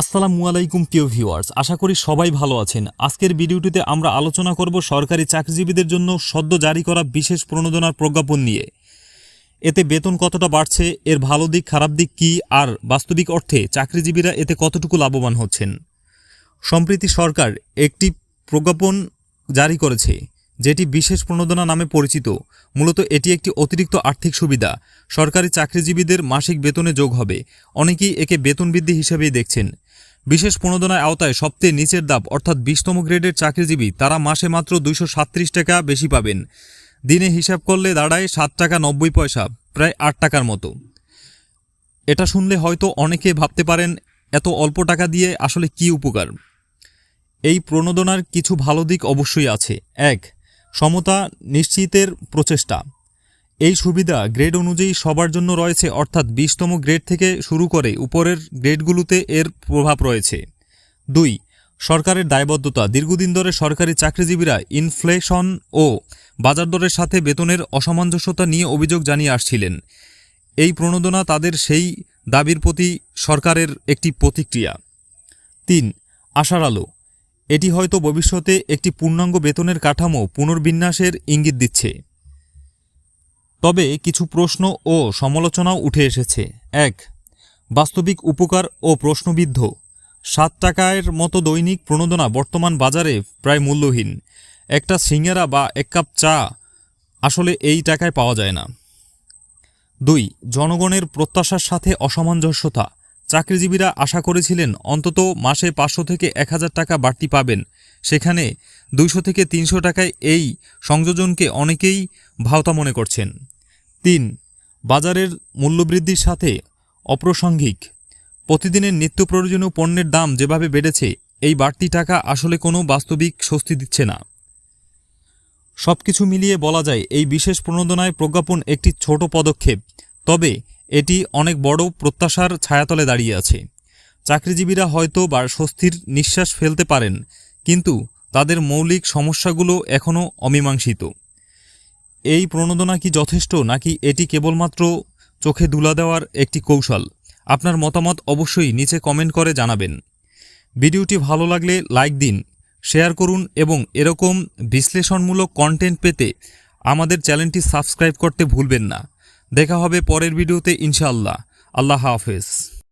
আসসালামু আলাইকুম, প্রিয় ভিউয়ার্স। আশা করি সবাই ভালো আছেন। আজকের ভিডিওটিতে আমরা আলোচনা করব সরকারি চাকরিজীবীদের জন্য সদ্য জারি করা বিশেষ প্রণোদনার প্রজ্ঞাপন নিয়ে। এতে বেতন কতটা বাড়ছে, এর ভালো দিক, খারাপ দিক কী, আর বাস্তবিক অর্থে চাকরিজীবীরা এতে কতটুকু লাভবান হচ্ছেন? সম্প্রতি সরকার একটি প্রজ্ঞাপন জারি করেছে। যেটি বিশেষ প্রণোদনা নামে পরিচিত। মূলত এটি একটি অতিরিক্ত আর্থিক সুবিধা। সরকারি চাকরিজীবীদের মাসিক বেতনে যোগ হবে। অনেকেই একে বেতন বৃদ্ধি হিসেবেই দেখছেন। বিশেষ প্রণোদনার আওতায় সবচেয়ে নিচের দাব, অর্থাৎ বিশতম গ্রেডের চাকরিজীবী, তারা মাসে মাত্র দুইশো টাকা বেশি পাবেন। দিনে হিসাব করলে দাঁড়ায় সাত টাকা নব্বই পয়সা, প্রায় আট টাকার মতো। এটা শুনলে হয়তো অনেকে ভাবতে পারেন, এত অল্প টাকা দিয়ে আসলে কি উপকার? এই প্রণোদনার কিছু ভালো দিক অবশ্যই আছে। এক সমতা নিশ্চিতের প্রচেষ্টা। এই সুবিধা গ্রেড অনুযায়ী সবার জন্য রয়েছে, অর্থাৎ বিশতম গ্রেড থেকে শুরু করে উপরের গ্রেডগুলোতে এর প্রভাব রয়েছে। দুই, সরকারের দায়বদ্ধতা। দীর্ঘদিন ধরে সরকারি চাকরিজীবীরা ইনফ্লেশন ও বাজার দরের সাথে বেতনের অসামঞ্জস্যতা নিয়ে অভিযোগ জানিয়ে আসছিলেন। এই প্রণোদনা তাদের সেই দাবির প্রতি সরকারের একটি প্রতিক্রিয়া। তিন, আশার আলো। এটি হয়তো ভবিষ্যতে একটি পূর্ণাঙ্গ বেতনের কাঠামো পুনর্বিন্যাসের ইঙ্গিত দিচ্ছে। তবে কিছু প্রশ্ন ও সমালোচনাও উঠে এসেছে। এক, বাস্তবিক উপকার ও প্রশ্নবিদ্ধ। সাত টাকার মতো দৈনিক প্রণোদনা বর্তমান বাজারে প্রায় মূল্যহীন। একটা সিঙ্গারা বা এক কাপ চা আসলে এই টাকায় পাওয়া যায় না। দুই, জনগণের প্রত্যাশার সাথে অসামঞ্জস্যতা। চাকরিজীবীরা আশা করেছিলেন অন্তত মাসে পাঁচশো থেকে এক হাজার টাকা বাড়তি পাবেন। সেখানে দুইশো থেকে তিনশো টাকায় এই সংযোজনকে অনেকেই ভাওতা মনে করছেন। তিন, বাজারের মূল্যবৃদ্ধির সাথে অপ্রাসঙ্গিক। প্রতিদিনের নিত্য প্রয়োজনীয় পণ্যের দাম যেভাবে বেড়েছে, এই বাড়তি টাকা আসলে কোনো বাস্তবিক স্বস্তি দিচ্ছে না। সবকিছু মিলিয়ে বলা যায়, এই বিশেষ প্রণোদনায় প্রজ্ঞাপন একটি ছোট পদক্ষেপ। তবে এটি অনেক বড় প্রত্যাশার ছায়াতলে দাঁড়িয়ে আছে। চাকরিজীবীরা হয়তো বা স্বস্তির নিঃশ্বাস ফেলতে পারেন, কিন্তু তাদের মৌলিক সমস্যাগুলো এখনও অমীমাংসিত। এই প্রণোদনা কি যথেষ্ট, নাকি এটি কেবলমাত্র চোখে দুলা দেওয়ার একটি কৌশল? আপনার মতামত অবশ্যই নিচে কমেন্ট করে জানাবেন। ভিডিওটি ভালো লাগলে লাইক দিন, শেয়ার করুন এবং এরকম বিশ্লেষণমূলক কন্টেন্ট পেতে আমাদের চ্যানেলটি সাবস্ক্রাইব করতে ভুলবেন না। দেখা হবে পরের ভিডিওতে ইনশাআল্লাহ। আল্লাহ হাফেজ।